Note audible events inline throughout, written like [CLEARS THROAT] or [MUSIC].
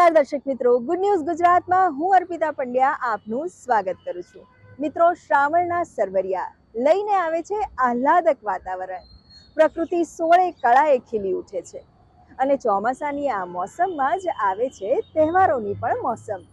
નમસ્કાર દર્શક મિત્રો. ગુડ ન્યૂઝ ગુજરાતમાં હું અર્પિતા પંડ્યા આપનું સ્વાગત કરું છું. મિત્રો, શ્રાવણના સરવરિયા લઈને આવે છે આહલાદક વાતાવરણ. પ્રકૃતિ સોળે કળાએ ખીલી ઉઠે છે અને ચોમાસાની આ મોસમમાં જ આવે છે તહેવારોની પણ મોસમ.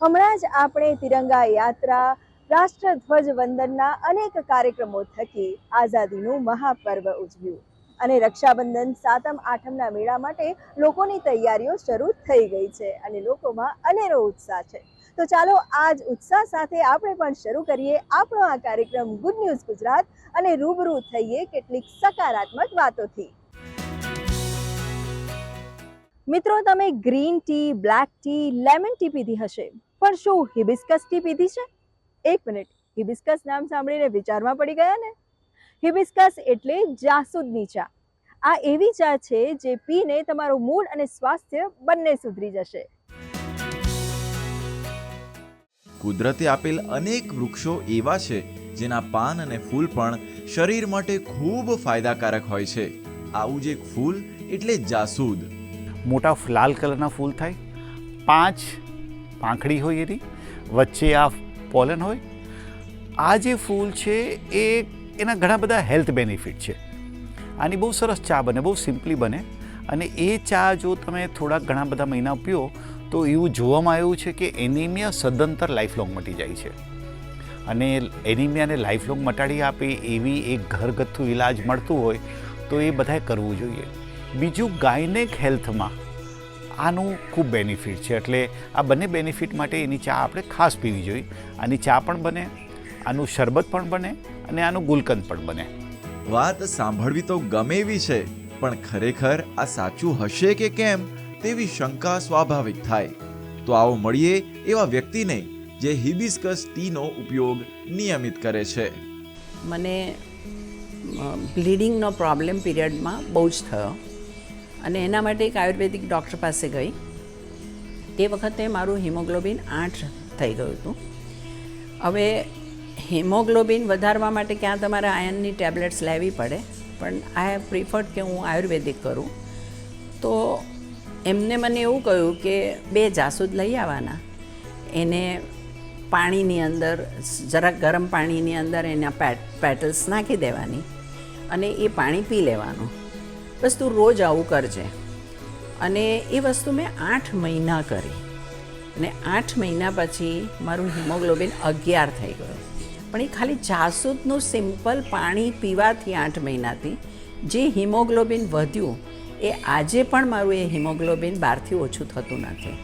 હમણાં જ આપણે તિરંગા યાત્રા, રાષ્ટ્રધ્વજ વંદનના અનેક કાર્યક્રમો થકી આઝાદીનું મહાપર્વ ઉજવ્યું. અને રક્ષાબંધન સાતમ, આઠમના મેળા માટે લોકોની તૈયારીઓ શરૂ થઈ ગઈ છે અને લોકોમાં અનેરો ઉત્સાહ છે. તો ચાલો આજ ઉત્સાહ સાથે આપણે પણ શરૂ કરીએ આપણો આ કાર્યક્રમ ગુડ ન્યૂઝ ગુજરાત અને રૂબરૂ થઈએ કેટલીક સકારાત્મક વાતોથી. મિત્રો, તમે green tea, black tea, lemon tea પીધી હશે. પણ શું હિબિસ્કસ ટી પીધી છે? એક મિનિટ. હિબિસ્કસ નામ સાંભળીને વિચારમાં પડી ગયા ને? હિબિસ્કસ એટલે જાસૂદની ચા. આ એવી ચા છે જે પીને તમારું મૂડ અને સ્વાસ્થ્ય બંને સુધરી જશે. કુદરતે આપેલ અનેક વૃક્ષો એવા છે જેના પાન અને ફૂલ પણ શરીર માટે ખૂબ ફાયદાકારક હોય છે. આવું જ એક ફૂલ એટલે જાસૂદ. મોટા લાલ કલરના ફૂલ થાય. પાંચ પાંખડી હોય એની. વચ્ચે આ પોલન હોય. આ જે ફૂલ છે એ એના ઘણા બધા હેલ્થ બેનિફિટ છે. આની બહુ સરસ ચા બને, બહુ સિમ્પલી બને. અને એ ચા જો તમે થોડા ઘણા બધા મહિના પીઓ, તો એવું જોવામાં આવ્યું છે કે એનિમિયા સદંતર લાઈફલોંગ મટી જાય છે. અને એનિમિયાને લાઈફલોંગ મટાડી આપે એવી એક ઘરગથ્થુ ઇલાજ મળતું હોય, તો એ બધાએ કરવું જોઈએ. બીજું ગાયનેક હેલ્થમાં આનું ખૂબ બેનિફિટ છે. એટલે આ બંને બેનિફિટ માટે એની ચા આપણે ખાસ પીવી જોઈએ. આની ચા પણ બને, આનું શરબત પણ બને અને આનું ગુલકંદ પણ બને. વાત સાંભળવી તો ગમે એવી છે પણ ખરેખર આ સાચું હશે કે કેમ તેવી શંકા સ્વાભાવિક થાય. તો આવો મળીએ એવા વ્યક્તિને જે હિબિસ્કસ ટીનો ઉપયોગ નિયમિત કરે છે. મને બ્લીડિંગનો પ્રોબ્લેમ પીરિયડમાં બહુ જ થયો. અને એના માટે એક આયુર્વેદિક ડૉક્ટર પાસે ગઈ. તે વખતે મારું હિમોગ્લોબિન આઠ થઈ ગયું હતું. હવે હિમોગ્લોબિન વધારવા માટે ક્યાં તમારે આયનની ટેબ્લેટ્સ લેવી પડે, પણ આઈ પ્રિફર્ડ કે હું આયુર્વેદિક કરું. તો એમને મને એવું કહ્યું કે બે જાસૂદ લઈ આવવાના. એને પાણીની અંદર, જરાક ગરમ પાણીની અંદર એના પેટ, પેટલ્સ નાખી દેવાની અને એ પાણી પી લેવાનું. બસ તું રોજ આવું કરજે. અને એ વસ્તુ મેં આઠ મહિના કરી. અને આઠ મહિના પછી મારું હિમોગ્લોબિન અગિયાર થઈ ગયું. પણ એ ખાલી જાસૂદનું સિમ્પલ પાણી પીવાથી આઠ મહિનાથી જે હિમોગ્લોબિન વધ્યું એ આજે પણ મારું એ હિમોગ્લોબિન બહારથી ઓછું થતું નથી.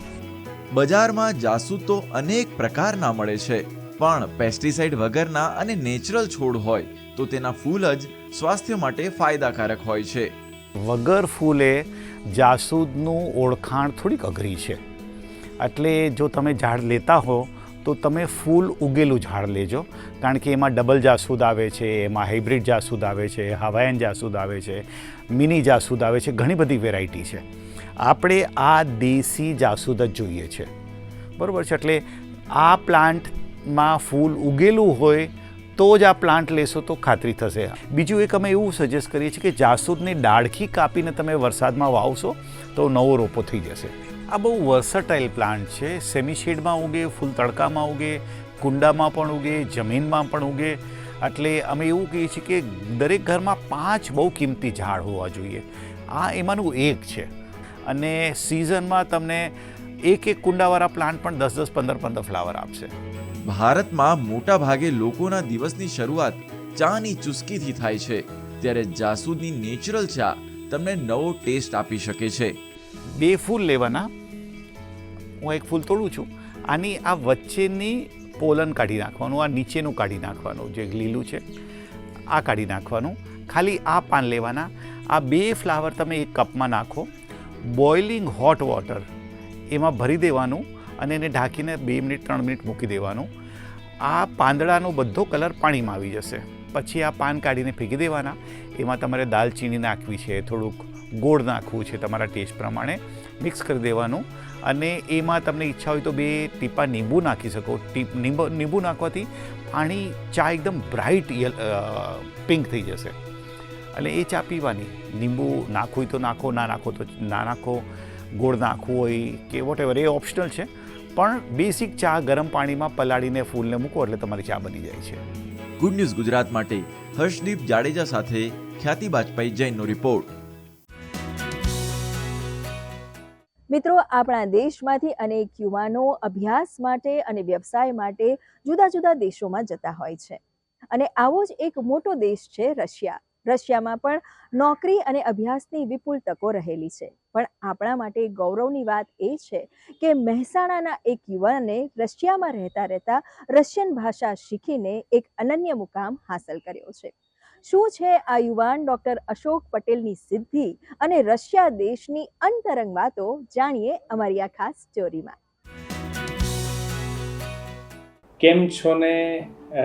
બજારમાં જાસૂદ તો અનેક પ્રકારના મળે છે પણ પેસ્ટિસાઇડ વગરના અને નેચરલ છોડ હોય તો તેના ફૂલ જ સ્વાસ્થ્ય માટે ફાયદાકારક હોય છે. વગર ફૂલે જાસૂદનું ઓળખાણ થોડીક અઘરી છે. એટલે જો તમે ઝાડ લેતા હો તો તમે ફૂલ ઉગેલું ઝાડ લેજો. કારણ કે એમાં ડબલ જાસૂદ આવે છે, એમાં હાઇબ્રિડ જાસૂદ આવે છે, હવાયન જાસૂદ આવે છે, મિની જાસૂદ આવે છે, ઘણી બધી વેરાયટી છે. આપણે આ દેશી જાસૂદ જ જોઈએ છે. બરાબર છે? એટલે આ પ્લાન્ટમાં ફૂલ ઉગેલું હોય તો જ આ પ્લાન્ટ લેશો તો ખાતરી થશે. બીજું એક અમે એવું સજેસ્ટ કરીએ છીએ કે જાસૂદની ડાળખી કાપીને તમે વરસાદમાં વાવશો તો નવો રોપો થઈ જશે. આ બહુ વર્સટાઇલ પ્લાન્ટ છે. સેમી શેડમાં ઉગે ફૂલ તડકામાં ઉગે કુંડામાં પણ ઉગે જમીનમાં પણ ઉગે. એટલે અમે એવું કહીએ છીએ કે દરેક ઘરમાં પાંચ બહુ કિંમતી ઝાડ હોવા જોઈએ. આ એમાંનું એક છે. અને સિઝનમાં તમને એક એક કુંડાવાળા પ્લાન્ટ પણ દસ દસ પંદર પંદર ફ્લાવર આપશે. ભારતમાં મોટા ભાગે લોકોના દિવસની શરૂઆત ચાની ચુસ્કીથી થાય છે. ત્યારે જાસૂદની નેચરલ ચા તમને નવો ટેસ્ટ આપી શકે છે. બે ફૂલ લેવાના. હું એક ફૂલ તોડું છું. આની આ વચ્ચેની પોલન કાઢી નાખવાનું, આ નીચેનું કાઢી નાખવાનું, જે લીલું છે, આ કાઢી નાખવાનું. ખાલી આ પાન લેવાના. આ બે ફ્લાવર તમે એક કપમાં નાખો. બોઇલિંગ હોટ વોટર એમાં ભરી દેવાનું અને એને ઢાંકીને બે મિનિટ, ત્રણ મિનિટ મૂકી દેવાનું. આ પાંદડાનો બધો કલર પાણીમાં આવી જશે. પછી આ પાન કાઢીને ફેંકી દેવાના. એમાં તમારે દાલચીની નાખવી છે, થોડુંક ગોળ નાખવું છે તમારા ટેસ્ટ પ્રમાણે. મિક્સ કરી દેવાનું. અને એમાં તમને ઈચ્છા હોય તો બે ટીપા લીંબુ નાખી શકો. ટીપ લીંબુ નાખવાથી પાણી, ચા એકદમ બ્રાઇટ પિંક થઈ જશે. એટલે એ ચા પીવાની. લીંબુ નાખવું હોય તો નાખો, ના નાખો તો ના નાખો, ગોળ નાખવું હોય કે વોટ એ ઓપ્શનલ છે. પણ બેસિક ચા ગરમ પાણીમાં પલાળીને ફૂલને મૂકો એટલે તમારી ચા બની જાય છે. ગુડ ન્યૂઝ ગુજરાત માટે હર્ષદીપ જાડેજા સાથે ખ્યાતિ બાજપાઈ જૈનનો રિપોર્ટ મિત્રો, આપણા દેશમાંથી અનેક યુવાનો અભ્યાસ માટે અને વ્યવસાય માટે જુદા જુદા દેશોમાં જતા હોય છે. અને આવો જ એક મોટો દેશ છે રશિયા. રશિયામાં પણ નોકરી અને અભ્યાસની વિપુલ તકો રહેલી છે. પણ આપણા માટે ગૌરવની વાત એ છે કે મહેસાણાના એક યુવાને રશિયામાં રહેતા રહેતા રશિયન ભાષા શીખીને એક અનન્ય મુકામ હાંસલ કર્યો છે. શું છે આ યુવાન ડોક્ટર અશોક પટેલની સિદ્ધિ અને રશિયા દેશની અંતરંગ વાતો જાણીએ અમારી આ ખાસ સ્ટોરીમાં. કેમ છો ને?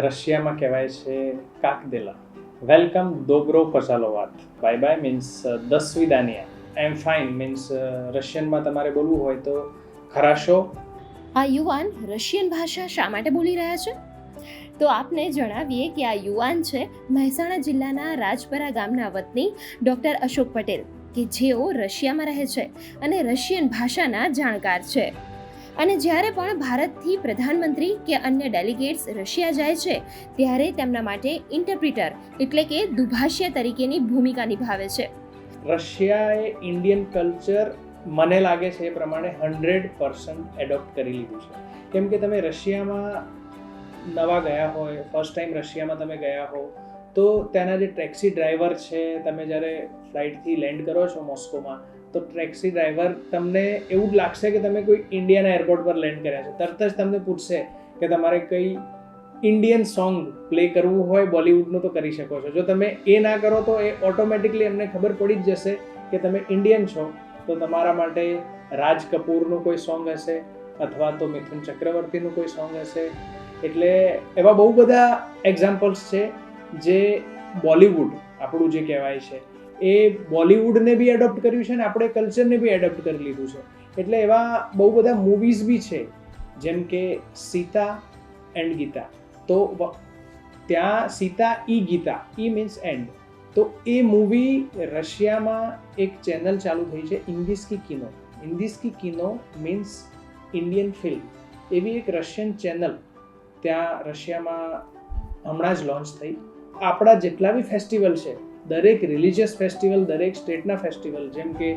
રશિયામાં કહેવાય છે કાકદેલા. વેલકમ દોબ્રો પચાલોવાત બાય બાય મીન્સ દસવિદાનિયા આઈ એમ ફાઇન મીન્સ રશિયનમાં તમારે બોલવું હોય તો ખરાશો આ યુવાન રશિયન ભાષા શા માટે બોલી રહ્યા છે? તો આપને જણાવીએ કે આ યુવાન છે મહેસાણા જિલ્લાના રાજપરા ગામના વતની ડૉક્ટર અશોક પટેલ, કે જેઓ રશિયામાં રહે છે અને રશિયન ભાષાના જાણકાર છે. અને જ્યારે પણ ભારતથી પ્રધાનમંત્રી કે અન્ય ડેલિગેટ્સ રશિયા જાય છે, ત્યારે તેમના માટે ઇન્ટરપ્રિટર એટલે કે દુભાષ્ય તરીકેની ભૂમિકા નિભાવે છે. રશિયાએ ઇન્ડિયન કલ્ચર મને લાગે છે એ પ્રમાણે હંડ્રેડ પર્સન્ટ એડોપ્ટ કરી લીધું છે. કેમ કે તમે રશિયામાં નવા ગયા હોય ફર્સ્ટ ટાઈમ રશિયામાં તમે ગયા હો, તો ત્યાંના જે ટેક્સી ડ્રાઈવર છે, તમે જ્યારે ફ્લાઇટથી લેન્ડ કરો છો મોસ્કોમાં, તો ટેક્સી ડ્રાઈવર તમને એવું જ લાગશે કે તમે કોઈ ઇન્ડિયાના એરપોર્ટ પર લેન્ડ કર્યા છે. તરત જ તમને પૂછશે કે તમારે કઈ ઇન્ડિયન સોંગ પ્લે કરવું હોય, બોલિવૂડનું તો કરી શકો છો. જો તમે એ ના કરો તો એ ઓટોમેટિકલી એમને ખબર પડી જ જશે કે તમે ઇન્ડિયન છો. તો તમારા માટે રાજ કપૂરનું કોઈ સોંગ હશે, અથવા તો મિથુન ચક્રવર્તીનું કોઈ સોંગ હશે એટલે એવા બહુ બધા એક્ઝામ્પલ્સ છે જે બોલિવૂડ આપણું જે કહેવાય છે. એ બોલિવૂડને બી એડોપ્ટ કર્યું છે ને આપણે કલ્ચરને બી એડોપ્ટ કરી લીધું છે. એટલે એવા બહુ બધા મૂવીઝ બી છે, જેમ કે સીતા એન્ડ ગીતા. તો ત્યાં સીતા ઈ ગીતા, ઈ મીન્સ એન્ડ તો એ મૂવી રશિયામાં એક ચેનલ ચાલુ થઈ છે ઇન્ડિસ્કી કિનો. ઇન્ડિસ્કી કિનો મીન્સ ઇન્ડિયન ફિલ્મ એવી એક રશિયન ચેનલ ત્યાં રશિયામાં હમણાં જ લોન્ચ થઈ. આપણા જેટલા બી ફેસ્ટિવલ છે, દરેક રિલિજિયસ ફેસ્ટિવલ દરેક સ્ટેટના ફેસ્ટિવલ જેમ કે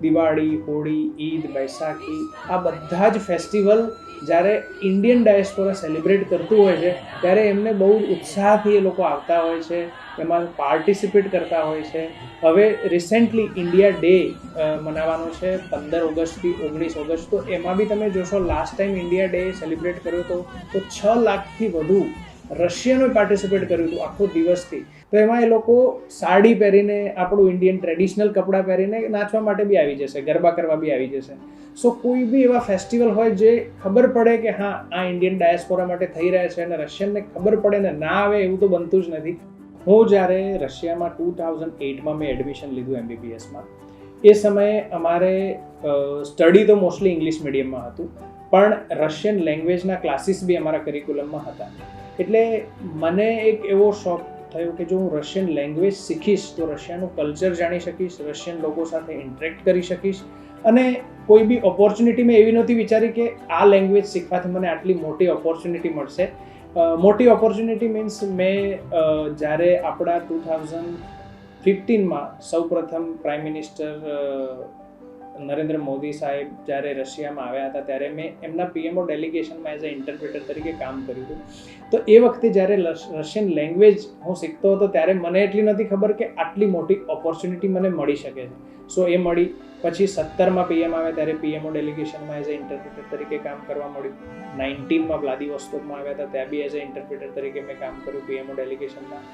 દિવાળી, હોળી, ઈદ બૈસાખી આ બધા જ ફેસ્ટિવલ જ્યારે ઇન્ડિયન ડાયસ્પોરા સેલિબ્રેટ કરતું હોય છે, ત્યારે એમને બહુ ઉત્સાહથી એ લોકો આવતા હોય છે. એમાં પાર્ટિસિપેટ કરતા હોય છે. હવે રિસેન્ટલી ઇન્ડિયા ડે મનાવવાનો છે, પંદર ઓગસ્ટથી ઓગણીસ ઓગસ્ટ. તો એમાં બી તમે જોશો last time India day celebrate કર્યો હતો તો છ લાખથી વધુ રશિયનોએ પાર્ટિસિપેટ કર્યું હતું આખો દિવસથી તો એમાં એ લોકો સાડી પહેરીને, આપણું ઇન્ડિયન ટ્રેડિશનલ કપડાં પહેરીને નાચવા માટે બી આવી જશે, ગરબા કરવા બી આવી જશે. સો કોઈ બી એવા ફેસ્ટિવલ હોય જે ખબર પડે કે હા, આ ઇન્ડિયન ડાયસ્પોરા માટે થઈ રહ્યા છે અને રશિયનને ખબર પડે ને ના આવે એવું તો બનતું જ નથી. હું જ્યારે રશિયામાં ટુ થાઉઝન્ડ એઇટમાં મેં એડમિશન લીધું એમબીબીએસમાં એ સમયે અમારે સ્ટડી તો મોસ્ટલી ઇંગ્લિશ મીડિયમમાં હતું, પણ રશિયન લેંગ્વેજના ક્લાસીસ બી અમારા કરિક્યુલમમાં હતા. એટલે મને એક એવો શોખ થયો કે જો હું રશિયન લેંગ્વેજ શીખીશ, તો રશિયાનું કલ્ચર જાણી શકીશ રશિયન લોકો સાથે ઇન્ટરેક્ટ કરી શકીશ, અને કોઈ બી ઓપોર્ચ્યુનિટી મેં એવી નહોતી વિચારી કે આ લેંગ્વેજ શીખવાથી મને આટલી મોટી ઓપોર્ચ્યુનિટી મળશે. મોટી ઓપોર્ચ્યુનિટી મીન્સ મેં જ્યારે આપણા ટુ થાઉઝન્ડ ફિફ્ટીનમાં સૌપ્રથમ પ્રાઇમ મિનિસ્ટર નરેન્દ્ર મોદી સાહેબ જ્યારે રશિયામાં આવ્યા હતા, ત્યારે મેં એમના પીએમઓ ડેલિગેશનમાં એઝ અ ઇન્ટરપ્રિટર તરીકે કામ કર્યું હતું. તો એ વખતે જ્યારે રશિયન લેંગ્વેજ હું શીખતો હતો, ત્યારે મને એટલી નથી ખબર કે આટલી મોટી ઓપોર્ચ્યુનિટી મને મળી શકે છે. સો એ મળી. પછી સત્તરમાં પીએમ આવ્યા ત્યારે પીએમઓ ડેલિગેશનમાં એઝ અ ઇન્ટરપ્રિટર તરીકે કામ કરવા મળ્યું. નાઇન્ટીનમાં વ્લાદિવોસ્તોકમાં આવ્યા હતા, ત્યાં બી એઝ અ ઇન્ટરપ્રિટર તરીકે મેં કામ કર્યું પીએમઓ ડેલિગેશનમાં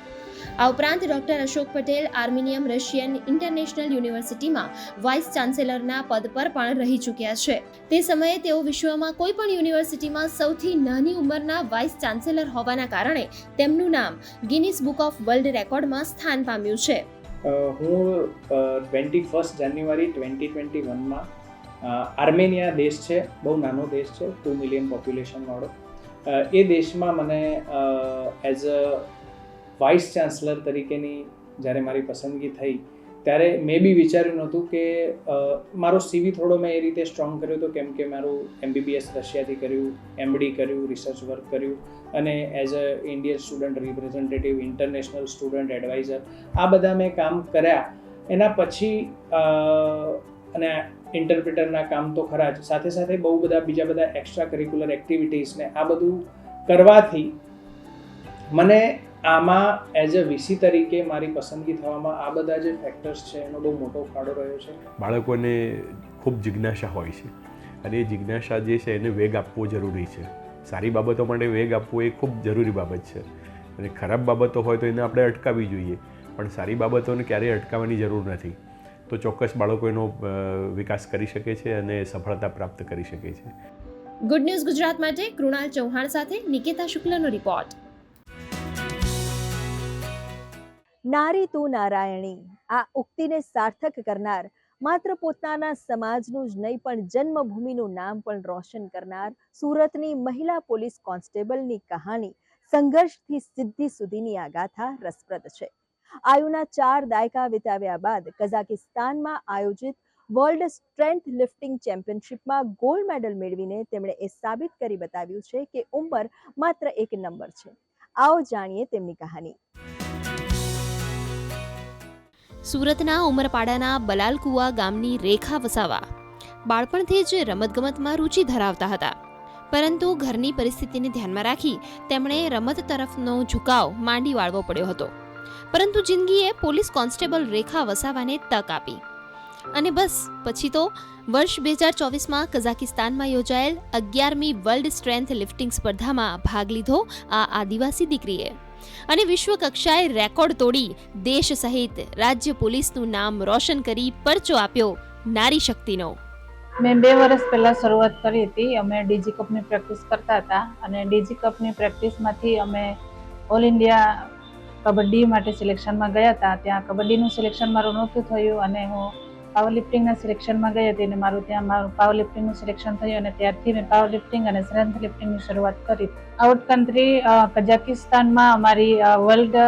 આ ઉપરાંત doctor Ashok Patel Armenian Russian international યુનિવર્સિટીમાં વાઇસ ચાન્સેલરના પદ પર પણ રહી ચૂક્યા છે. તે સમયે તેઓ વિશ્વમાં કોઈ પણ યુનિવર્સિટીમાં સૌથી નાની ઉંમરના વાઇસ ચાન્સેલર હોવાના કારણે તેમનું નામ ગિનિસ બુક ઓફ વર્લ્ડ રેકોર્ડમાં સ્થાન પામ્યું છે. હું twenty first January twenty twenty વનમાં આર્મેનિયા દેશ છે, બહુ નાનો દેશ છે ટુ મિલિયન પોપ્યુલેશનવાળો એ દેશમાં મને એઝ અ વાઇસ ચાન્સલર તરીકેની જ્યારે મારી પસંદગી થઈ ત્યારે મેં બી વિચાર્યું નહોતું કે મારો સીવી થોડો મેં એ રીતે સ્ટ્રોંગ કર્યો હતો કેમ કે મારું એમબીબીએસ રશિયાથી કર્યું એમડી કર્યું રિસર્ચ વર્ક કર્યું અને as a Indian student representative international student adviser આ બધા મેં કામ કર્યા. એના પછી અને ઇન્ટરપ્રિટરના કામ તો ખરા જ. સાથે સાથે બહુ બધા બીજા બધા એક્સ્ટ્રા કરિક્યુલર એક્ટિવિટીઝને આ બધું કરવાથી મને આમાં એઝ અ વીસી તરીકે મારી પસંદગી થવામાં આ બધા જે ફેક્ટર્સ છે એનો બહુ મોટો ફાળો રહ્યો છે. બાળકોને ખૂબ જિજ્ઞાસા હોય છે. અને એ જિજ્ઞાસા જે છે એને વેગ આપવો જરૂરી છે. સારી બાબતો માટે વેગ આપવો એ ખૂબ જરૂરી બાબત છે. અને ખરાબ બાબતો હોય તો એને આપણે અટકાવવી જોઈએ. પણ સારી બાબતોને ક્યારેય અટકાવવાની જરૂર નથી. તો ચોક્કસ બાળકો એનો વિકાસ કરી શકે છે અને સફળતા પ્રાપ્ત કરી શકે છે. ગુડ ન્યૂઝ ગુજરાત માટે કૃણાલ ચૌહાણ સાથે નિકેતા શુક્લનો રિપોર્ટ નારી તું નારાયણી. આ ઉક્તિને સાર્થક કરનાર, માત્ર પોતાના સમાજનું જ નહીં, પણ જન્મભૂમિનું નામ પણ રોશન કરનાર સુરતની મહિલા પોલીસ કોન્સ્ટેબલની કહાની સંઘર્ષથી સિદ્ધિ સુધીની આ ગાથા રસપ્રદ છે. આયુના ચાર દાયકા વિતાવ્યા બાદ કઝાકિસ્તાનમાં આયોજિત વર્લ્ડ સ્ટ્રેન્થ લિફ્ટિંગ ચેમ્પિયનશિપમાં ગોલ્ડ મેડલ મેળવીને તેમણે એ સાબિત કરી બતાવ્યું છે કે ઉંમર માત્ર એક નંબર છે. આવો જાણીએ તેમની કહાની. સુરતના ઉમરપાડાના બલાલકુવા ગામની રેખા વસાવા. બાળપણથી જ રમતગમતમાં રુચિ ધરાવતા હતા. પરંતુ ઘરની પરિસ્થિતિને ધ્યાનમાં રાખી તેમણે રમત તરફનો ઝુકાવ માંડી વાળવો પડ્યો હતો. પરંતુ જિંદગીએ પોલીસ કોન્સ્ટેબલ રેખા વસાવાને તક આપી. અને બસ, પછી તો વર્ષ બે હજાર ચોવીસમાં કઝાકિસ્તાનમાં યોજાયેલ અગિયારમી વર્લ્ડ સ્ટ્રેન્થ લિફ્ટિંગ સ્પર્ધામાં ભાગ લીધો આ આદિવાસી દીકરીએ. અને વિશ્વ કક્ષાએ રેકોર્ડ તોડી દેશ સહિત રાજ્ય પોલીસનું નામ રોશન કરી પરચો આપ્યો નારી શક્તિનો. મેં બે વર્ષ પહેલાં શરૂઆત કરી હતી. અમે ડીજી કપની પ્રેક્ટિસ કરતા હતા અને ડીજી કપની પ્રેક્ટિસમાંથી અમે ઓલ ઇન્ડિયા કબડ્ડી માટે સિલેક્શનમાં ગયા હતા. ત્યાં કબડ્ડીનું સિલેક્શન મારું નહોતું થયું અને હું પાવર લિફ્ટિંગના સિલેક્શનમાં ગઈ હતી અને મારું ત્યાં મારું પાવર લિફ્ટિંગનું સિલેક્શન થયું અને ત્યારથી મેં પાવર લિફ્ટિંગ અને સ્ટ્રેન્થ લિફ્ટિંગની શરૂઆત કરી. આઉટ કન્ટ્રી કઝાકિસ્તાનમાં અમારી વર્લ્ડ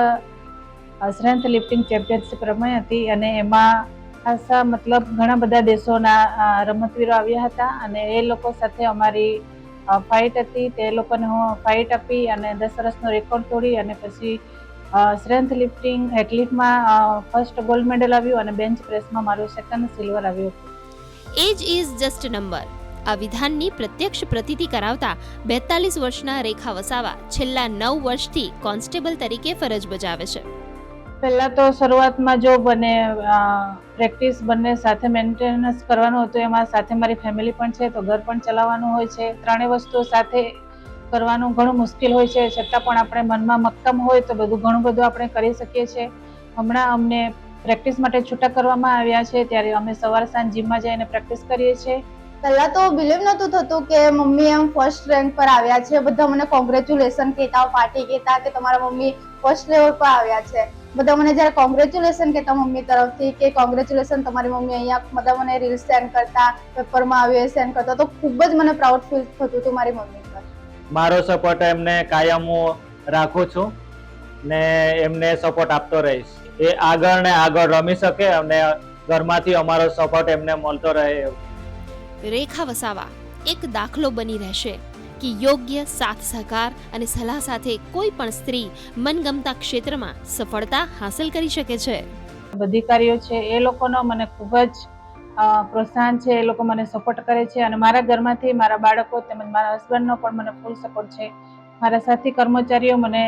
સ્ટ્રેન્થ લિફ્ટિંગ ચેમ્પિયનશિપ રમાઈ હતી અને એમાં ખાસા મતલબ ઘણા બધા દેશોના રમતવીરો આવ્યા હતા અને એ લોકો સાથે અમારી ફાઇટ હતી. તે લોકોને હું ફાઇટ આપી અને દસ વર્ષનો રેકોર્ડ તોડી અને પછી સ્ટ્રેન્થ લિફ્ટિંગ એથ્લીટમાં ફર્સ્ટ ગોલ્ડ મેડલ આવ્યું અને બેન્ચ પ્રેસમાં મારું સેકન્ડ સિલ્વર આવ્યું હતું. એજ ઇઝ જસ્ટ નંબર આ વિધાનની પ્રત્યક્ષ પ્રતિતિ કરાવતા બેતાલીસ વર્ષના રેખા વસાવા છેલ્લા નવ વર્ષથી કોન્સ્ટેબલ તરીકે ફરજ બજાવે છે. પહેલાં તો શરૂઆતમાં જોબ અને પ્રેક્ટિસ બંને સાથે મેન્ટેનન્સ કરવાનું હતું એમાં સાથે મારી ફેમિલી પણ છે તો ઘર પણ ચલાવવાનું હોય છે. ત્રણેય વસ્તુઓ સાથે કરવાનું ઘણું મુશ્કેલ હોય છે. છતાં પણ આપણે મનમાં મક્કમ હોય તો બધું ઘણું બધું આપણે કરી શકીએ છીએ. હમણાં અમને પ્રેક્ટિસ માટે છૂટા કરવામાં આવ્યા છે. ત્યારે અમે સવાર સાંજ જીમમાં જઈને પ્રેક્ટિસ કરીએ છીએ. પહેલા તો બિલીવ નહોતું થતું કે મમ્મી એમ ફર્સ્ટ રેન્ક પર આવ્યા છે. બધા મને કોંગ્રેચ્યુલેશન કહેતા પાર્ટી કહેતા કે તમારા મમ્મી ફર્સ્ટ લેવલ પર આવ્યા છે. બધા મને જ્યારે કોંગ્રેચ્યુલેશન કહેતા મમ્મી તરફથી કે કોંગ્રેચ્યુલેશન તમારી મમ્મી અહીંયા બધા મને રીલ સેન્ડ કરતા પેપરમાં આવ્યું એ સેન્ડ કરતા, તો ખૂબ જ મને પ્રાઉડ ફીલ થતું હતું મારી મમ્મી. મારો સપોર્ટ એમને કાયમ હું રાખું છું ને એમને સપોર્ટ આપતો રહીશ. એ આગળ ને આગળ રમી શકે અને ઘરમાંથી અમારો સપોર્ટ એમને મળતો રહે રેખા વસાવા એક દાખલો બની રહેશે કે યોગ્ય સાથ સહકાર અને સલાહ સાથે કોઈ પણ સ્ત્રી મનગમતા ક્ષેત્રમાં સફળતા હાંસલ કરી શકે છે. અધિકારીઓ છે એ લોકોનો મને ખૂબ જ પ્રોત્સાહન છે, એ લોકો મને સપોર્ટ કરે છે અને મારા ઘરમાંથી મારા બાળકો તેમજ મારા હસબન્ડનો પણ મને ફૂલ સપોર્ટ છે. મારા સાથી કર્મચારીઓ મને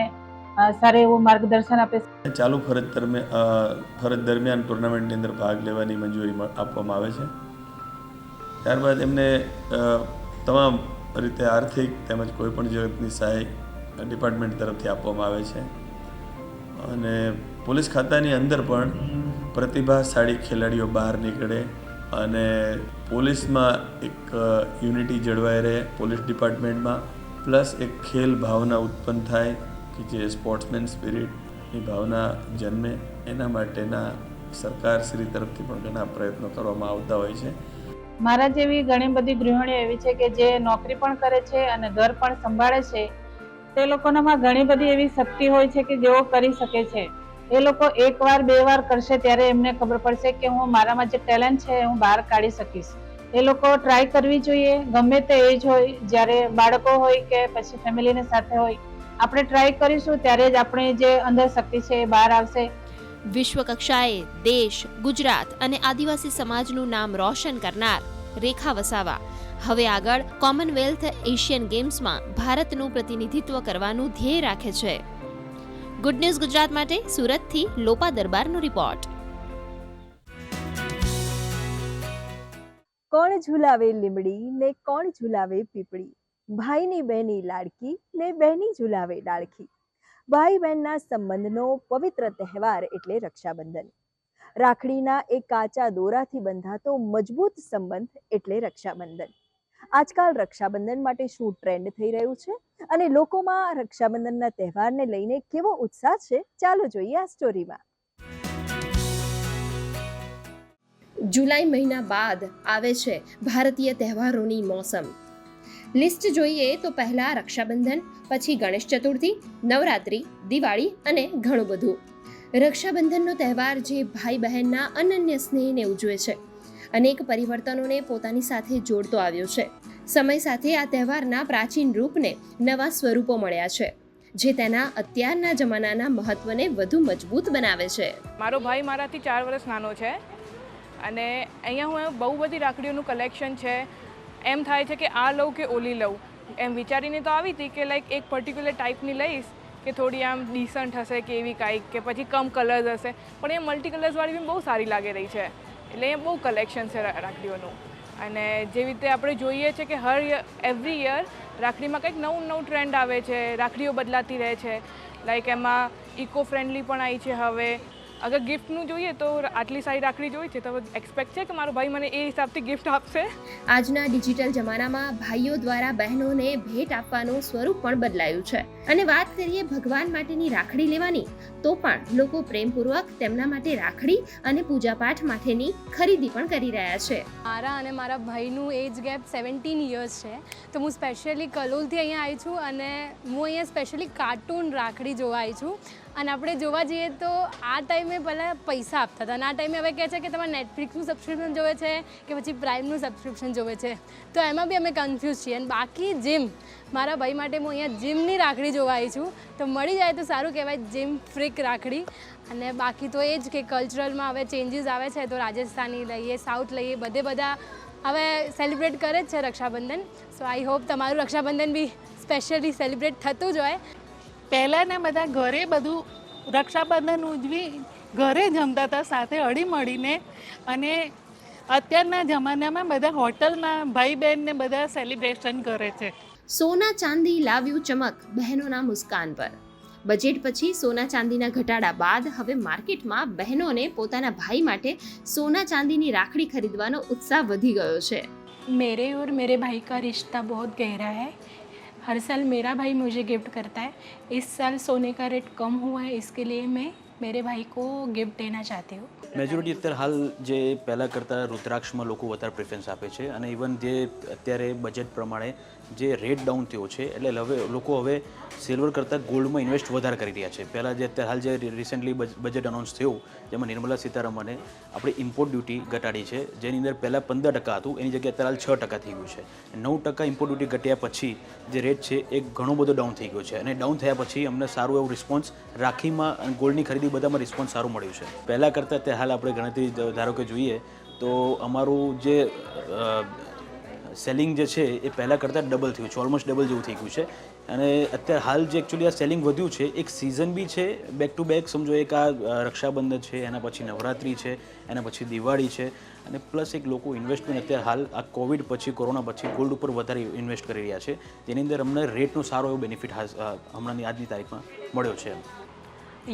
સારું એવું માર્ગદર્શન આપે છે. ચાલુ ફરજ દરમિયાન ફરજ દરમિયાન ટુર્નામેન્ટની અંદર ભાગ લેવાની મંજૂરી આપવામાં આવે છે. ત્યારબાદ એમને તમામ રીતે આર્થિક તેમજ કોઈપણ જગતની સહાય ડિપાર્ટમેન્ટ તરફથી આપવામાં આવે છે. અને પોલીસ ખાતાની અંદર પણ પ્રતિભાશાળી ખેલાડીઓ બહાર નીકળે અને પોલીસમાં એક યુનિટી જળવાઈ રહે પોલીસ ડિપાર્ટમેન્ટમાં, પ્લસ એક ખેલ ભાવના ઉત્પન્ન થાય કે જે સ્પોર્ટ્સમેન સ્પિરિટની ભાવના જન્મે, એના માટેના સરકાર શ્રી તરફથી પણ ઘણા પ્રયત્નો કરવામાં આવતા હોય છે. મારા જેવી ઘણી બધી ગૃહિણીઓ એવી છે કે જે નોકરી પણ કરે છે અને ઘર પણ સંભાળે છે, તે લોકોનામાં ઘણી બધી એવી શક્તિ હોય છે કે જેઓ કરી શકે છે. એ લોકો એક વાર, બે વાર કરશે ત્યારે એમને ખબર પડશે કે હું મારામાં જે ટેલેન્ટ છે, હું બહાર કાઢી શકીશ. એ લોકો ટ્રાય કરવી જોઈએ, ગમે તે એજ હોય, જ્યારે બાળકો હોય કે પછી ફેમિલીની સાથે હોય. આપણે ટ્રાય કરીશું ત્યારે જ આપણે જે અંદર શક્તિ છે એ બહાર આવશે. વિશ્વ કક્ષાએ દેશ, ગુજરાત અને આદિવાસી સમાજનું નામ રોશન કરનાર રેખા વસાવા. હવે આગળ કોમનવેલ્થ એશિયન ગેમ્સમાં ભારતનું પ્રતિનિધિત્વ કરવાનું ધ્યેય રાખે છે. ગુડ ન્યૂઝ ગુજરાત માટે સુરતથી લોપા દરબારનો રિપોર્ટ કોણ ઝુલાવે લીમડી ને કોણ ઝુલાવે પીપળી? ભાઈની બહેની લાડકી ને બહેની ઝુલાવે ડાળખી. ભાઈ બહેનના સંબંધનો પવિત્ર તહેવાર એટલે રક્ષાબંધન. રાખડીના એ કાચા દોરાથી બંધાતો મજબૂત સંબંધ એટલે રક્ષાબંધન. આજકાલ રક્ષાબંધન માટે શું ટ્રેન્ડ થઈ રહ્યું છે? અને લોકોમાં રક્ષાબંધનના તહેવારને લઈને કેવો ઉત્સાહ છે? ચાલો જોઈએ આ સ્ટોરીમાં જુલાઈ મહિના બાદ આવે છે ભારતીય તહેવારોની મોસમ. લિસ્ટ જોઈએ તો પહેલા રક્ષાબંધન, પછી ગણેશ ચતુર્થી, નવરાત્રિ, દિવાળી અને ઘણું બધું. રક્ષાબંધનનો તહેવાર જે ભાઈ બહેનના અનન્ય સ્નેહને ઉજવે છે. અનેક પરિવર્તનોને પોતાની સાથે જોડતો આવ્યો છે. સમય સાથે આ તહેવારના પ્રાચીન રૂપને નવા સ્વરૂપો મળ્યા છે, જે તેના અત્યારના જમાનાના મહત્વને વધુ મજબૂત બનાવે છે. મારો ભાઈ મારાથી ચાર વર્ષ નાનો છે અને અહીંયા હું બહુ બધી રાખડીઓનું કલેક્શન છે. એમ થાય છે કે આ લઉં કે ઓલી લઉં. એમ વિચારીને તો આવી હતી કે લાઈક એક પર્ટિક્યુલર ટાઈપની લઈશ કે થોડી આમ ડિસન્ટ હશે કે એવી કાંઈક કે પછી કમ કલર્સ હશે. પણ એ મલ્ટી કલર્સવાળી બી બહુ સારી લાગી રહી છે. એટલે એ બહુ કલેક્શન છે રાખડીઓનું. અને જેવી રીતે આપણે જોઈએ છે કે હર એવરી યર રાખડીમાં કંઈક નવું નવું ટ્રેન્ડ આવે છે, રાખડીઓ બદલાતી રહે છે. લાઈક એમાં ઇકો ફ્રેન્ડલી પણ આવી છે હવે. અગર ગિફ્ટનું જોઈએ તો આટલી સારી રાખડી જોઈ છે તો એક્સપેક્ટ છે કે મારો ભાઈ મને એ હિસાબથી ગિફ્ટ આપશે? આજના ડિજિટલ જમાનામાં ભાઈઓ દ્વારા બહેનોને ભેટ આપવાનું સ્વરૂપ પણ બદલાયું છે. અને વાત કરીએ ભગવાન માટેની રાખડી લેવાની તો પણ લોકો પ્રેમપૂર્વક તેમના માટે રાખડી અને પૂજાપાઠ માટેની ખરીદી પણ કરી રહ્યા છે. મારા અને મારા ભાઈનું એજ ગેપ સેવન્ટીન યર્સ છે. તો હું સ્પેશિયલી કલોલથી અહીંયા આવી છું અને હું અહીંયા સ્પેશિયલી કાર્ટૂન રાખડી જોવા આવી છું. અને આપણે જોવા જઈએ તો આ ટાઈમે પહેલાં પૈસા આપતા હતા. અને આ ટાઈમે હવે કહે છે કે તમારે નેટફ્લિક્સનું સબસ્ક્રિપ્શન જોવે છે કે પછી પ્રાઇમનું સબસ્ક્રિપ્શન જોવે છે. તો એમાં બી અમે કન્ફ્યુઝ છીએ. અને બાકી જીમ મારા ભાઈ માટે હું અહીંયા જીમની રાખડી જોવા આવી છું. તો મળી જાય તો સારું કહેવાય જીમ ફ્રીક રાખડી. અને બાકી તો એ જ કે કલ્ચરલમાં હવે ચેન્જીસ આવે છે. તો રાજસ્થાની લઈએ સાઉથ લઈએ, બધે બધા હવે સેલિબ્રેટ કરે જ છે રક્ષાબંધન. સો આઈ હોપ તમારું રક્ષાબંધન બી સ્પેશિયલી સેલિબ્રેટ થતું જ હોય. પહેલાંના બધા ઘરે બધું રક્ષાબંધન ઉજવી ઘરે જમતા હતા સાથે હળીમળીને. અને અત્યારના જમાનામાં બધા હોટલમાં ભાઈ બહેનને બધા સેલિબ્રેશન કરે છે. સોના ચાંદી લાવ્યું ચમક બહેનોના મુસ્કાન પર. બજેટ પછી સોના ચાંદીના ઘટાડા બાદ હવે માર્કેટમાં બહેનોને પોતાના ભાઈ માટે સોના ચાંદીની રાખડી ખરીદવાનો ઉત્સાહ વધી ગયો છે. મેરે ઓર મેરે ભાઈ કા રિશ્તા બહુ ગહેરા હૈ हर साल मेरा भाई मुझे गिफ्ट करता है इस साल सोने का रेट कम हुआ है इसके लिए मैं मेरे भाई को गिफ्ट देना चाहती हूँ મેજોરિટી અત્યારે હાલ જે પહેલાં કરતાં રુદ્રાક્ષમાં લોકો વધારે પ્રેફરન્સ આપે છે અને ઇવન જે અત્યારે બજેટ પ્રમાણે જે રેટ ડાઉન થયો છે એટલે હવે લોકો હવે સિલ્વર કરતાં ગોલ્ડમાં ઇન્વેસ્ટ વધારે કરી રહ્યા છે. પહેલાં જે અત્યારે હાલ જે રિસેન્ટલી બજેટ અનાઉન્સ થયું, જેમાં નિર્મલા સીતારમણે આપણે ઇમ્પોર્ટ ડ્યુટી ઘટાડી છે, જેની અંદર પહેલાં પંદર ટકા હતું, એની જગ્યાએ અત્યારે હાલ છ ટકા થઈ ગયું છે. નવ ટકા ઇમ્પોર્ટ ડ્યુટી ઘટ્યા પછી જે રેટ છે એ ઘણો બધો ડાઉન થઈ ગયો છે. અને ડાઉન થયા પછી અમને સારું એવું રિસ્પોન્સ રાખીમાં અને ગોલ્ડની ખરીદી બધામાં રિસ્પોન્સ સારું મળ્યું છે. પહેલાં કરતાં અત્યારે હાલ આપણે ગણતરી ધારો કે જોઈએ, તો અમારું જે સેલિંગ જે છે એ પહેલાં કરતાં ડબલ થયું છે ઓલમોસ્ટ ડબલ જેવું થઈ ગયું છે. અને અત્યારે હાલ જે એકચ્યુઅલી આ સેલિંગ વધ્યું છે, એક સિઝન બી છે બેક ટુ બેક સમજો એક આ રક્ષાબંધન છે, એના પછી નવરાત્રિ છે, એના પછી દિવાળી છે, અને પ્લસ એક લોકો ઇન્વેસ્ટમેન્ટ અત્યારે હાલ આ કોવિડ પછી, કોરોના પછી ગોલ્ડ ઉપર વધારે ઇન્વેસ્ટ કરી રહ્યા છે. તેની અંદર અમને રેટનો સારો એવો બેનિફિટ હમણાંની આજની તારીખમાં મળ્યો છે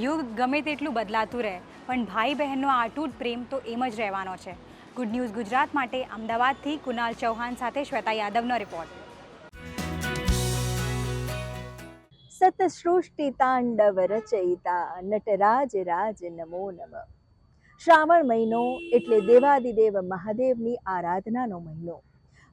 યુગ ગમે તેટલું બદલાતું રહે, પણ ભાઈ બહેનનો આ અતૂટ પ્રેમ તો એમ જ રહેવાનો છે. ગુડ ન્યૂઝ ગુજરાત માટે અમદાવાદથી કુનાલ ચૌહાણ સાથે શ્વેતા યાદવનો રિપોર્ટ સતસૃષ્ટિ તાંડવ રચયિતા નટરાજ રાજ નમો નમ શ્રાવણ મહિનો એટલે દેવાદિદેવ મહાદેવની આરાધનાનો મહિનો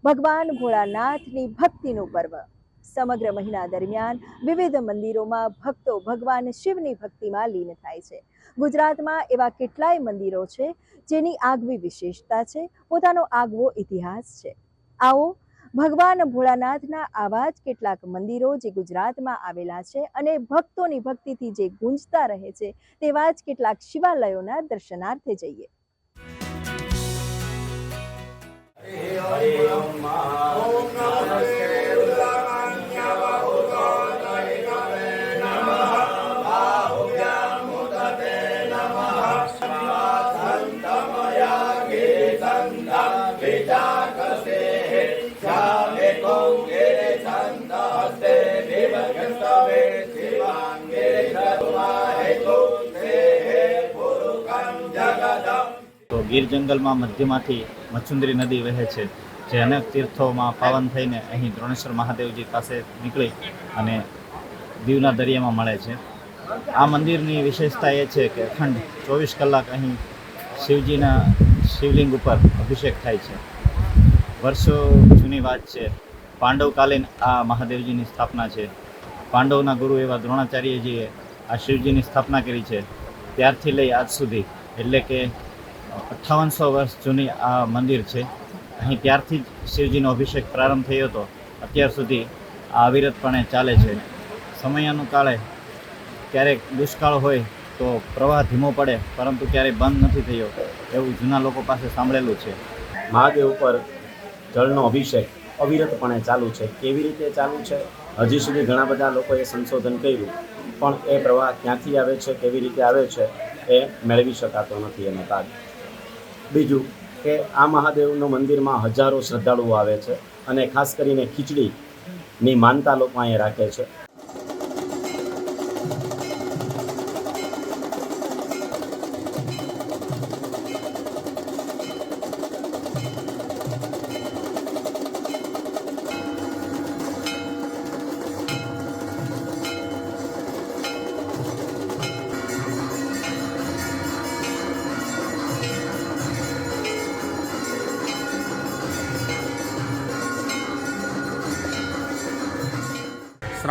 ભગવાન ભોળાનાથની ભક્તિનું પર્વ સમગ્ર મહિના દરમિયાન વિવિધ મંદિરોમાં ભક્તો ભગવાન શિવની ભક્તિમાં લીન થાય છે ગુજરાતમાં એવા કેટલાય મંદિરો છે જેની આગવી વિશેષતા છે પોતાનો આગવો ઇતિહાસ છે આવો ભગવાન ભોળાનાથના આવા જ કેટલાક મંદિરો જે ગુજરાતમાં આવેલા છે અને ભક્તોની ભક્તિથી જે ગુંજતા રહે છે તેવા જ કેટલાક શિવાલયોના દર્શનાર્થે જઈએ તો ગીર જંગલમાં મધ્યમાંથી મચ્છુંદરી નદી વહે છે, જે અનેક તીર્થોમાં પાવન થઈને અહીં દ્રોણેશ્વર મહાદેવજી પાસે નીકળી અને દીવના દરિયામાં મળે છે. આ મંદિરની વિશેષતા એ છે કે અખંડ ચોવીસ કલાક અહીં શિવજીના શિવલિંગ ઉપર અભિષેક થાય છે. વર્ષો જૂની વાત છે, પાંડવકાલીન આ મહાદેવજીની સ્થાપના છે. પાંડવના ગુરુ એવા દ્રોણાચાર્યજીએ આ શિવજીની સ્થાપના કરી છે. ત્યારથી લઈ આજ સુધી, એટલે કે અઠ્ઠાવનસો વર્ષ જૂની આ મંદિર છે. અહીં ત્યારથી જ શિવજીનો અભિષેક પ્રારંભ થયો હતો. અત્યાર સુધી આ અવિરતપણે ચાલે છે. સમયાનુકાળે ક્યારેક દુષ્કાળ હોય તો પ્રવાહ ધીમો પડે, પરંતુ ક્યારેય બંધ નથી થયો. એવું જૂના લોકો પાસે સાંભળેલું છે. મહાદેવ ઉપર જળનો અભિષેક અવિરતપણે ચાલુ છે. કેવી રીતે ચાલુ છે? હજી સુધી ઘણા બધા લોકોએ સંશોધન કર્યું, પણ એ પ્રવાહ ક્યાંથી આવે છે, કેવી રીતે આવે છે, એ મેળવી શકાતો નથી એનો તાગ. બીજું કે આ મહાદેવનું મંદિરમાં હજારો શ્રદ્ધાળુઓ આવે છે અને ખાસ કરીને ખીચડીની માનતા લોકો અહીંયા રાખે છે.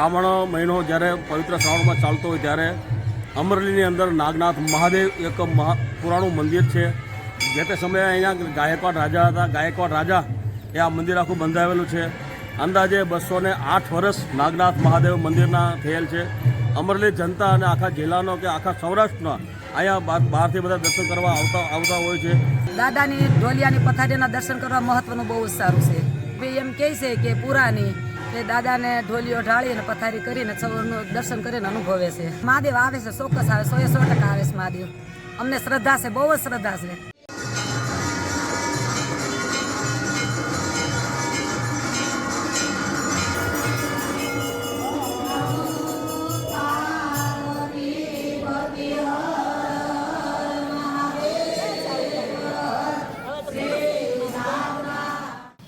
શ્રાવણ મહિનો જ્યારે પવિત્ર શ્રાવણમાં ચાલતો હોય ત્યારે અમરેલીની અંદર નાગનાથ મહાદેવ એક પુરાણું મંદિર છે. જે તે સમયે અહીંયા ગાયકવાડ રાજા હતા. ગાયકવાડ રાજા એ આ મંદિર આખું બંધાવેલું છે. અંદાજે બસો ને આઠ વર્ષ નાગનાથ મહાદેવ મંદિરના થયેલ છે. અમરેલી જનતા અને આખા જિલ્લાનો કે આખા સૌરાષ્ટ્રનો અહીંયા બહાર બહારથી બધા દર્શન કરવા આવતા આવતા હોય છે. દાદાની ઢોલિયાની પથારીના દર્શન કરવા મહત્વનું બહુ જ સારું છે. એમ કહે છે કે પુરાની કે દાદાને ઢોલીઓ ઢાળીને પથારી કરીને સૌનું દર્શન કરીને અનુભવે છે મહાદેવ આવે છે ચોક્કસ આવે સો એ સો ટકા આવે છે મહાદેવ અમને શ્રદ્ધા છે બહુ જ શ્રદ્ધા છે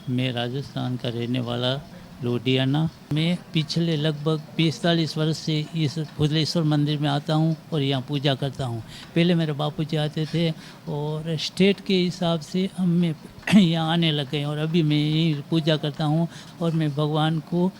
मैं राजस्थान का रहने वाला लोडियाना मैं पिछले लगभग पिस्तालीस वर्ष से इस भुजलेश्वर मंदिर में आता हूँ और यहाँ पूजा करता हूँ। पहले मेरे बापू जी आते थे और स्टेट के हिसाब से हम मैं [CLEARS THROAT] यहाँ आने लग गए और अभी मैं यही पूजा करता हूँ और मैं भगवान को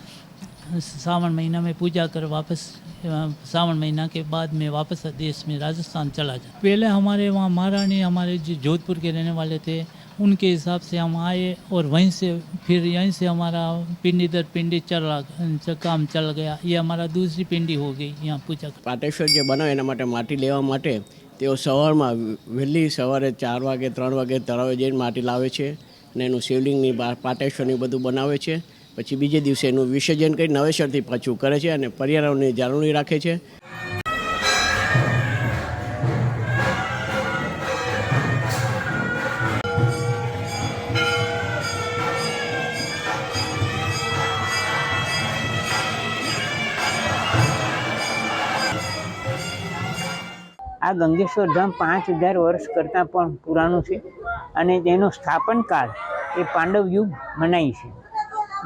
सावन महीना में पूजा कर वापस, सावन महीना के बाद मैं वापस देश में राजस्थान चला जा पहले हमारे वहाँ महारानी, हमारे जो जोधपुर के रहने वाले थे। उनके हिसाब से हम आए और वहीं से फिर यहीं से हमारा पिंडी दर पिंडी चला च- काम चल गया ये हमारा दूसरी पिंडी हो गई यहाँ પૂજા પાટેશ્વર જે બનાવે એના માટે માટી લેવા માટે તેઓ સવારમાં વહેલી સવારે ચાર વાગે ત્રણ વાગે તળાવે જઈને માટી લાવે છે અને એનું શિવલિંગની બહાર પાટેશ્વરની બધું બનાવે છે પછી બીજે દિવસે એનું વિસર્જન કરી નવેસરથી પાછું કરે છે અને પર્યાવરણની જાળવણી રાખે છે આ ગંગેશ્વર ધામ પાંચ હજાર વર્ષ કરતાં પણ પુરાણું છે અને તેનો સ્થાપન કાળ એ પાંડવ યુગ મનાય છે.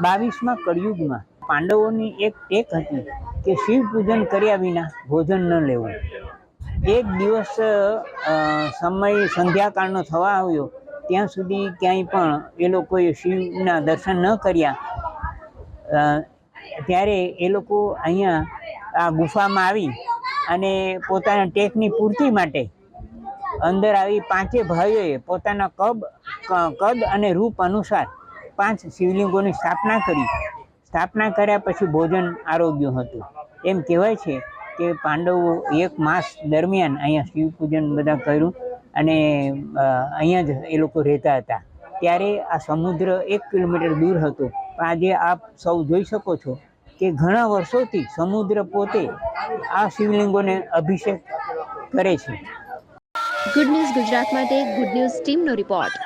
બાવીસમાં કળયુગમાં પાંડવોની એક ટેક હતી કે શિવ પૂજન કર્યા વિના ભોજન ન લેવું. એક દિવસ સમય સંધ્યાકાળનો થવા આવ્યો, ત્યાં સુધી ક્યાંય પણ એ લોકોએ શિવના દર્શન ન કર્યા. ત્યારે એ લોકો અહીંયા આ ગુફામાં આવી અને પોતાના ટેકની પૂર્તિ માટે અંદર આવી પાંચે ભાઈઓએ પોતાના કબ કદ અને રૂપ અનુસાર પાંચ શિવલિંગોની સ્થાપના કરી. સ્થાપના કર્યા પછી ભોજન આરોગ્ય હતું. એમ કહેવાય છે કે પાંડવો એક માસ દરમિયાન અહીંયા શિવ પૂજન બધા કર્યું અને અહીંયા જ એ લોકો રહેતા હતા. ત્યારે આ સમુદ્ર એક કિલોમીટર દૂર હતો. આજે આપ સૌ જોઈ શકો છો કે ઘણા વર્ષોથી સમુદ્ર પોતે આ શિવલિંગોને અભિષેક કરે છે. ગુડ ન્યૂઝ ગુજરાત માટે ગુડ ન્યૂઝ ટીમનો રિપોર્ટ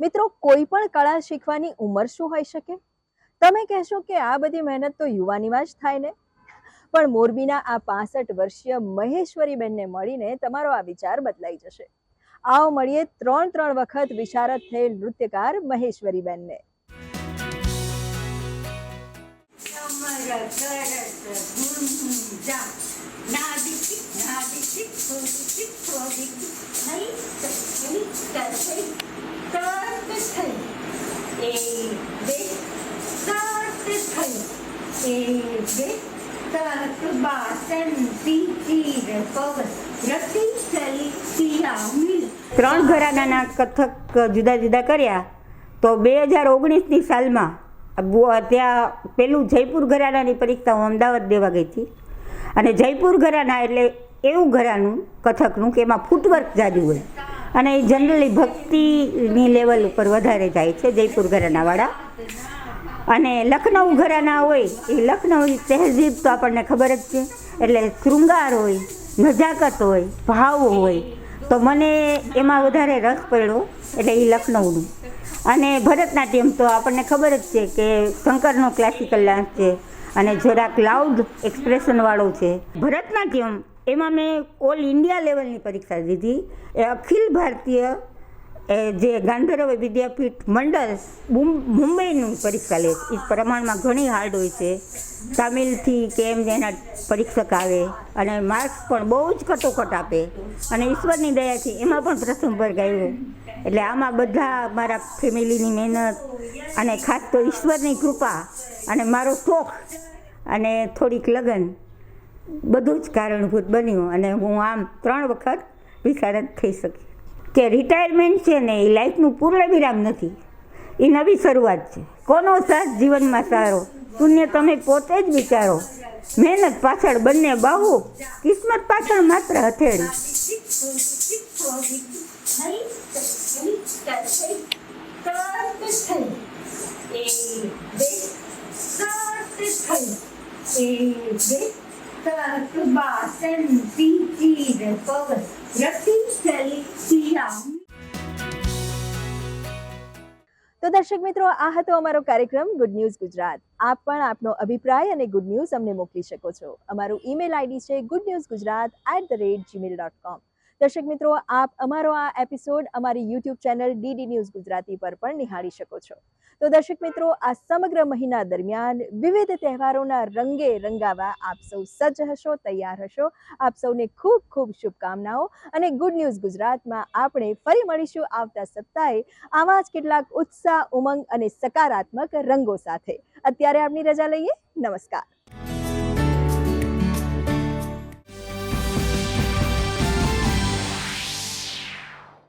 મિત્રો કોઈ પણ કળા શીખવાની ઉંમર શું હોઈ શકે? તમે કહેશો કે આ બધી મહેનત તો યુવાનીમાં જ થાય ને? પણ મોરબીના આ પાસઠ વર્ષીય મહેશ્વરી બેનને મળીને તમારો આ વિચાર બદલાઈ જશે. આવો મળીએ ત્રણ ત્રણ વખત વિશારદ થયેલ નૃત્યકાર મહેશ્વરી બેનને ત્રણ ઘરાનાના કથક જુદા જુદા કર્યા તો બે હજાર ઓગણીસની સાલમાં ત્યાં પેલું જયપુર ઘરાનાની પરીક્ષા હું અમદાવાદ દેવા ગઈ હતી. અને જયપુર ઘરાના એટલે એવું ઘરાનું કથકનું કે એમાં ફૂટવર્ક જાજુ હોય. અને એ જનરલી ભક્તિની લેવલ ઉપર વધારે જાય છે જયપુર ઘરાનાવાળા અને લખનઉ ઘરાના હોય, એ લખનઉ તહેજીબ તો આપણને ખબર જ છે. એટલે શૃંગાર હોય, નજાકત હોય, ભાવ હોય તો મને એમાં વધારે રસ પડ્યો, એટલે એ લખનઉનું અને ભરતનાટ્યમ તો આપણને ખબર જ છે કે શંકરનો ક્લાસિકલ ડાન્સ છે અને જરાક લાઉડ એક્સપ્રેશનવાળો છે. ભરતનાટ્યમ, એમાં મેં ઓલ ઇન્ડિયા લેવલની પરીક્ષા દીધી. એ અખિલ ભારતીય જે ગાંધર્વ વિદ્યાપીઠ મંડળ મુંબઈનું પરીક્ષા લે એ પ્રમાણમાં ઘણી હાર્ડ હોય છે. તામિલથી કે એમ એના પરીક્ષક આવે અને માર્ક્સ પણ બહુ જ કટોકટ આપે. અને ઈશ્વરની દયાથી એમાં પણ પ્રથમ વર્ગ આવ્યો. એટલે આમાં બધા મારા ફેમિલીની મહેનત અને ખાસ તો ઈશ્વરની કૃપા અને મારો શોખ અને થોડીક લગન બધું જ કારણભૂત બન્યું અને હું આમ ત્રણ વખત વિશારદ થઈ શકી. કે રિટાયરમેન્ટ છે ને એ લાઈફનું પૂર્ણ વિરામ નથી. એ નવી શરૂઆત છે. કોનો સાથ જીવનમાં સારો? શૂન્ય તમે પોતે જ વિચારો. મહેનત પાછળ બંને બાહુ, કિસ્મત પાછળ માત્ર હથેળી. તો દર્શક મિત્રો, આ હતો અમારો કાર્યક્રમ ગુડ ન્યૂઝ ગુજરાત આપ પણ આપનો અભિપ્રાય અને ગુડ ન્યૂઝ અમને મોકલી શકો છો. અમારું ઈમેલ આઈડી છે good news Gujarat at the rate Gmail dot com દર્શક મિત્રો, આપ અમારો આ એપિસોડ અમારી YouTube channel DD news Gujarati પર પણ નિહાળી શકો છો. તો દર્શક મિત્રો, આ સમગ્ર મહિના દરમિયાન વિવિધ તહેવારોના રંગે રંગાવા આપ સૌ સજ્જ હશો, તૈયાર હશો. આપ સૌને ખૂબ ખૂબ શુભકામનાઓ અને ગુડ ન્યૂઝ ગુજરાતમાં આપણે ફરી મળીશું આવતા સપ્તાહે આવા જ કેટલાક ઉત્સાહ, ઉમંગ અને સકારાત્મક રંગો સાથે. અત્યારે આપની રજા લઈએ. નમસ્કાર.